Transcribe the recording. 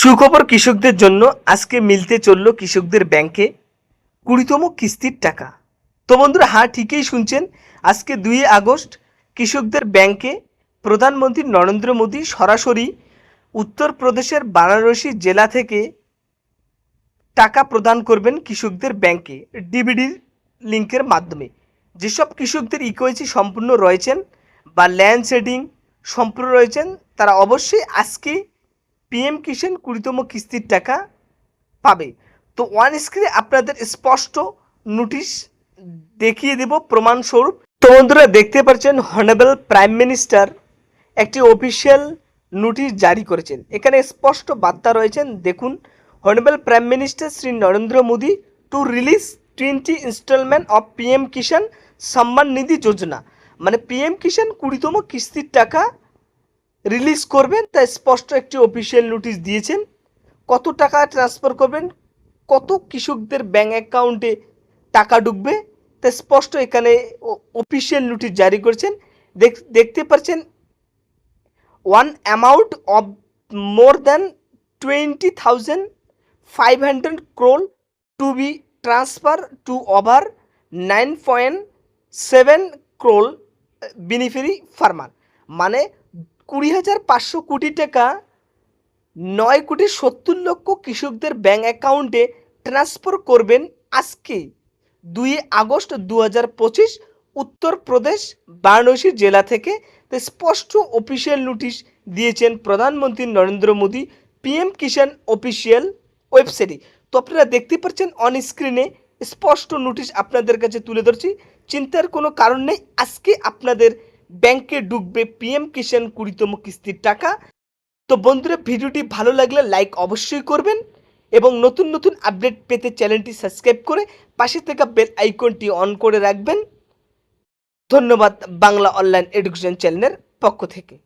সুখবর কৃষকদের জন্য আজকে মিলতে চলল কৃষকদের ব্যাংকে কুড়িতম কিস্তির টাকা। তো বন্ধুরা হ্যাঁ ঠিকই শুনছেন। আজকে দুই আগস্ট কৃষকদের ব্যাংকে প্রধানমন্ত্রী নরেন্দ্র মোদী সরাসরি উত্তরপ্রদেশের বারাণসী জেলা থেকে টাকা প্রদান করবেন কৃষকদের ব্যাংকে ডিবিডির লিঙ্কের মাধ্যমে। যেসব কৃষকদের ইকোয়েসি সম্পূর্ণ রয়েছেন বা ল্যান্ড সেডিং সম্পূর্ণ রয়েছেন, তারা অবশ্যই আজকে পিএম কিষাণ কুড়িতম কিস্তির টাকা পাবে। তো ওয়ান স্ক্রিনে আপনাদের স্পষ্ট নোটিশ দেখিয়ে দেব প্রমাণস্বরূপ। তো বন্ধুরা, দেখতে পাচ্ছেন হনেবল প্রাইম মিনিস্টার একটি অফিসিয়াল নোটিশ জারি করেছেন। এখানে স্পষ্ট বার্তা রয়েছেন, দেখুন honourable prime minister Shri Narendra Modi to release twenty installment of PM Kisan Samman Nidhi Yojana মানে পিএম কিষাণ কুড়িতম কিস্তির টাকা রিলিজ করবেন তা স্পষ্ট একটি অফিসিয়াল নোটিশ দিয়েছেন। কত টাকা ট্রান্সফার করবেন, কত কৃষকদের ব্যাঙ্ক অ্যাকাউন্টে টাকা ঢুকবে তা স্পষ্ট এখানে অফিসিয়াল নোটিশ জারি করেছেন। দেখ- দেখতে পাচ্ছেন one amount of more than twenty thousand five hundred crore to be transfer to over nine point seven crore beneficiary farmer মানে কুড়ি হাজার পাঁচশো কোটি টাকা, নয় কোটি সত্তর লক্ষ কৃষকদের ব্যাঙ্ক অ্যাকাউন্টে ট্রান্সফার করবেন আজকে, দুই আগস্ট দু হাজার পঁচিশ, উত্তরপ্রদেশ, বারাণসী জেলা থেকে। স্পষ্ট অফিসিয়াল নোটিশ দিয়েছেন প্রধানমন্ত্রী নরেন্দ্র মোদী পিএম কিষাণ অফিসিয়াল ওয়েবসাইটে তো আপনারা দেখতে পাচ্ছেন অন স্ক্রিনে স্পষ্ট নোটিশ আপনাদের কাছে তুলে ধরছি। চিন্তার কোনো কারণ নেই, আজকে আপনাদের ব্যাংকে ঢুকবে পিএম কিষাণ কুড়িতম কিস্তির টাকা। তো বন্ধুরা, ভিডিওটি ভালো লাগলে লাইক অবশ্যই করবেন এবং নতুন নতুন আপডেট পেতে চ্যানেলটি সাবস্ক্রাইব করে পাশে থাকা বেল আইকনটি অন করে রাখবেন। ধন্যবাদ বাংলা অনলাইন এডুকেশন চ্যানেলের পক্ষ থেকে।